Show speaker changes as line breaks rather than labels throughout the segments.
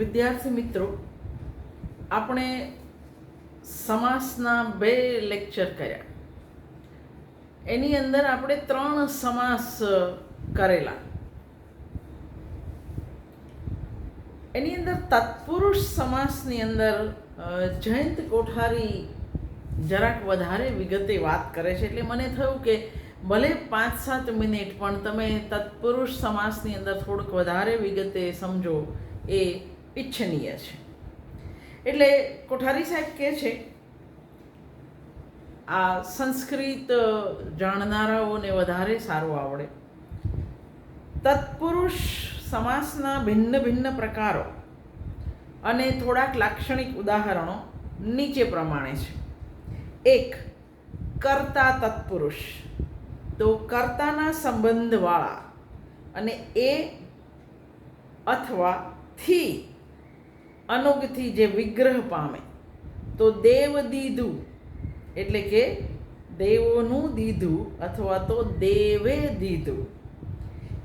વિદ્યાર્થી મિત્રો, આપણે સમાસના બે લેક્ચર કર્યા. એની અંદર આપણે ત્રણ સમાસ કરેલા. એની અંદર તત્પુરુષ સમાસની અંદર જયંત કોઠારી જરાક વધારે વિગતે વાત કરે છે. એટલે મને થયું કે ભલે પાંચ સાત મિનિટ, પણ તમે તત્પુરુષ સમાસની અંદર થોડુંક વધારે વિગતે સમજો એ ઈચ્છનીય છે. એટલે કોઠારી સાહેબ કહે છે, આ સંસ્કૃત જાણનારાઓને વધારે સારું આવડે. તત્પુરુષ સમાસના ભિન્ન ભિન્ન પ્રકારો અને થોડાક લાક્ષણિક ઉદાહરણો નીચે પ્રમાણે છે. એક, કર્તા તત્પુરુષ. તો કર્તાના સંબંધવાળા અને એ અથવા થી અનુગથી જે વિગ્રહ પામે. તો દેવ દીધું એટલે કે દેવોનું દીધું અથવા તો દેવે દીધું.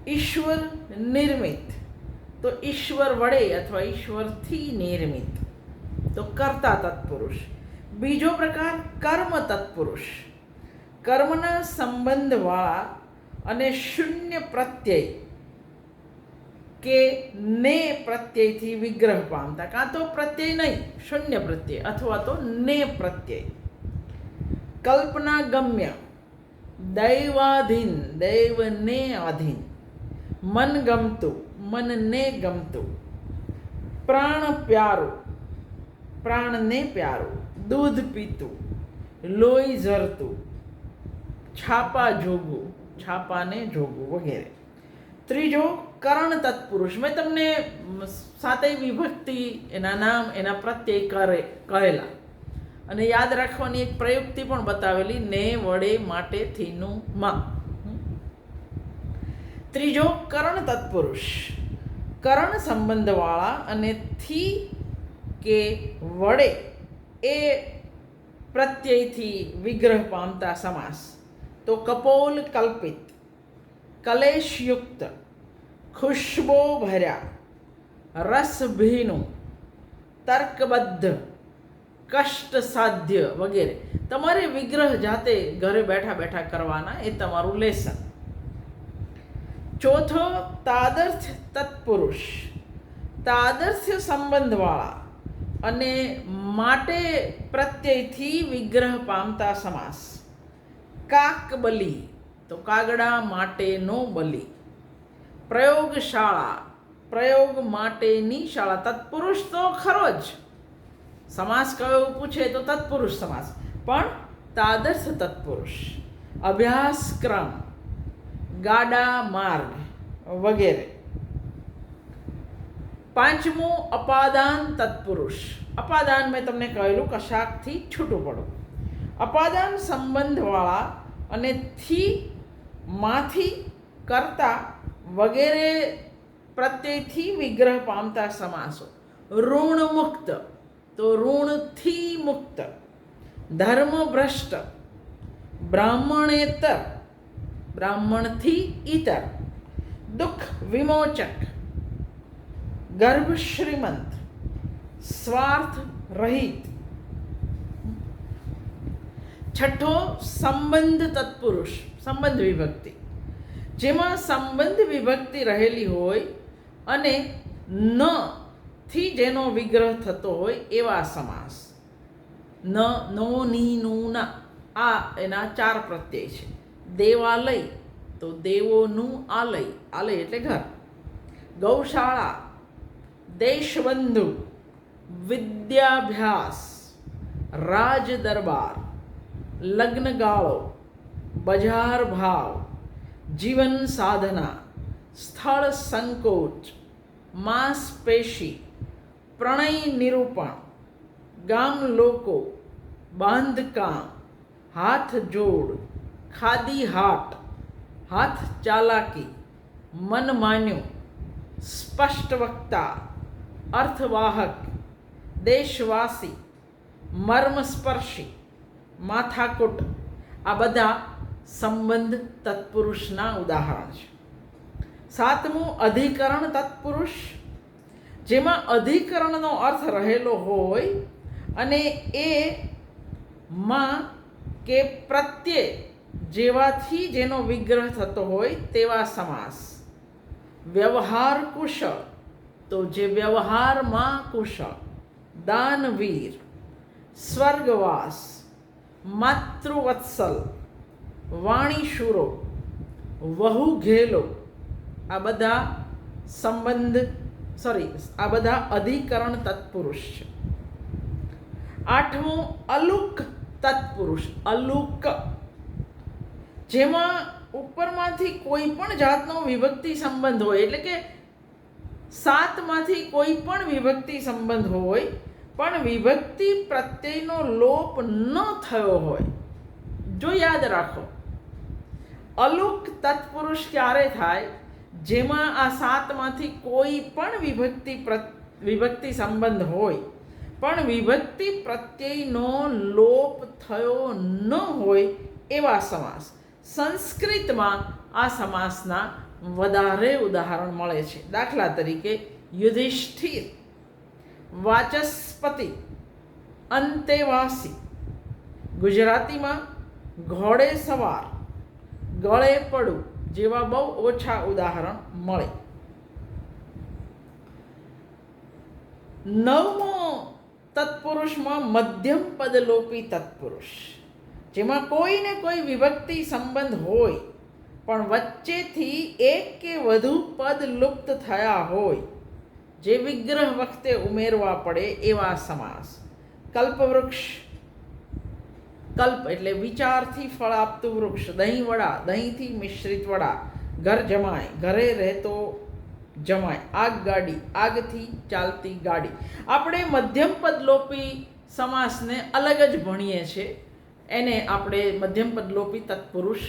ઈશ્વર નિર્મિત. તો ઈશ્વર વડે અથવા ઈશ્વરથી નિર્મિત. તો કર્તા તત્પુરુષ. બીજો પ્રકાર કર્મ તત્પુરુષ. કર્મના સંબંધવાળા અને શૂન્ય પ્રત્યય. કે ને પ્રત્યયથી વિગ્રહ પામતા, કાં તો પ્રત્યય નહીં, શૂન્ય પ્રત્યય, અથવા તો ને પ્રત્યય. કલ્પના ગમ્ય, દૈવાધીન, દૈવને આધીન. મન ગમતું, મનને ગમતું. પ્રાણ પ્યારું, પ્રાણને પ્યારું. દૂધ પીતું, લોહી ઝરતું. છાપા જોગું, છાપાને જોગું વગેરે. ત્રીજો કરણ તત્પુરુષ મેં તમને સાતેય વિભક્તિ એના નામ એના પ્રત્યય કરે કહેલા અને યાદ રાખવાની એક પ્રયુક્તિ પણ બતાવેલી ને વડે માટે થીનું માં ત્રીજો કરણ તત્પુરુષ કરણ સંબંધવાળા અને થી કે વડે એ પ્રત્યયથી વિગ્રહ પામતા સમાસ તો કપોલ કલ્પિત કલેશયુક્ત ખુશ્બો ભર્યા રસભીનું, તર્કબદ્ધ કષ્ટ સાધ્ય વગેરે. તમારે વિગ્રહ જાતે ઘરે બેઠા બેઠા કરવાના એ તમારું લેસન. ચોથો, તાદર્થ તત્પુરુષ. તાદર્થ્ય સંબંધવાળા અને માટે પ્રત્યયથી વિગ્રહ પામતા સમાસ. કાક બલી તો કાગડા માટેનો બલી. પ્રયોગશાળા. પ્રયોગ માટેની શાળા. તત્પુરુષ તો ખરો જ. સમાસ કયો પૂછે તો તત્પુરુષ સમાસ. પણ તાદર્શ તત્પુરુષ. અભ્યાસક્રમ, ગાડા માર્ગ વગેરે. પાંચમું અપાદાન તત્પુરુષ. અપાદાન મેં તમને કહેલું કશાકથી છૂટું પડો અપાદાન સંબંધવાળા અને થી માંથી કરતા વગેરે પ્રત્યયથી વિગ્રહ પામતા સમાસો. ઋણ મુક્ત. તો ઋણથી મુક્ત. ધર્મભ્રષ્ટ બ્રાહ્મણેતર. બ્રાહ્મણથી ઇતર દુઃખ વિમોચક. ગર્ભ શ્રીમંત. સ્વાર્થ રહિત. છઠ્ઠો સંબંધ તત્પુરુષ. સંબંધ વિભક્તિ. જેમાં સંબંધ વિભક્તિ રહેલી હોય અને ન થી જેનો વિગ્રહ થતો હોય એવા સમાસ. ન, નો, ની, નું, ના, આ એના ચાર પ્રત્યય છે. દેવાલય, તો દેવોનું આલય. આલય એટલે ઘર. ગૌશાળા, દેશબંધુ, વિદ્યાભ્યાસ રાજ દરબાર લગ્નગાળો, બજાર ભાવ જીવન સાધના, સ્થળ સંકોચ માંસપેશી પ્રણય નિરૂપણ, ગામ લોકો, બાંધકામ, હાથ જોડ, ખાદી હાટ, હાથ ચાલાકી, મન માન્યું, સ્પષ્ટ વક્તા, અર્થવાહક, દેશવાસી, મર્મસ્પર્શી, માથાકૂટ, આ બધા સંબંધ તત્પુરુષના ઉદાહરણ છે. સાતમું, અધિકરણ તત્પુરુષ. જેમાં અધિકરણનો અર્થ રહેલો હોય અને એ માં કે પ્રત્યે જેવાથી જેનો વિગ્રહ થતો હોય તેવા સમાસ. વ્યવહાર કુશળ તો જે વ્યવહારમાં કુશળ દાનવીર. સ્વર્ગવાસ. માતૃવત્સલ. વાણીશુરો વહુ ઘેલો, આ બધા સંબંધ સોરી આ બધા અધિકરણ તત્પુરુષ છે. આઠમું, અલુક તત્પુરુષ, અલુક. જેમાં ઉપરમાંથી કોઈ પણ જાતનો વિભક્તિ સંબંધ હોય, એટલે કે સાતમાંથી કોઈ પણ વિભક્તિ સંબંધ હોય, પણ વિભક્તિ પ્રત્યેનો લોપ ન થયો હોય, જો યાદ રાખો. અલુક તત્પુરુષ ક્યારે થાય? જેમાં આ સાતમાંથી કોઈ પણ વિભક્તિ વિભક્તિ સંબંધ હોય. પણ વિભક્તિ પ્રત્યયનો લોપ થયો ન હોય એવા સમાસ. સંસ્કૃતમાં આ સમાસના વધારે ઉદાહરણ મળે છે. દાખલા તરીકે, યુધિષ્ઠિર, વાચસ્પતિ, અંતેવાસી, ગુજરાતીમાં ઘોડે સવાર ગળે પડું જેવા બહુ ઓછા ઉદાહરણ મળે. નવમો તત્પુરુષમાં મધ્યમ પદલોપી તત્પુરુષ, જેમાં કોઈને કોઈ વિભક્તિ સંબંધ હોય, પણ વચ્ચેથી એક કે વધુ પદ લુપ્ત થયા હોય, જે વિગ્રહ વખતે ઉમેરવા પડે એવા સમાસ. કલ્પવૃક્ષ કલ્પ એટલે વિચારથી ફળ આપતું વૃક્ષ, દહીં વડા, દહીંથી મિશ્રિત વડા, ઘર જમાય, ઘરે રહેતો જમાય, આગ ગાડી, આગથી ચાલતી ગાડી. આપણે મધ્યમ પદલોપી સમાસને અલગ જ ભણીએ છીએ. એને આપણે મધ્યમ પદલોપી તત્પુરુષ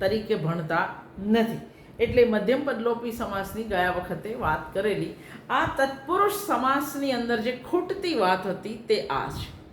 તરીકે ભણતા નથી. એટલે મધ્યમ પદલોપી સમાસની ગયા વખતે વાત કરેલી. આ તત્પુરુષ સમાસની અંદર જે ખૂટતી વાત હતી તે આ છે.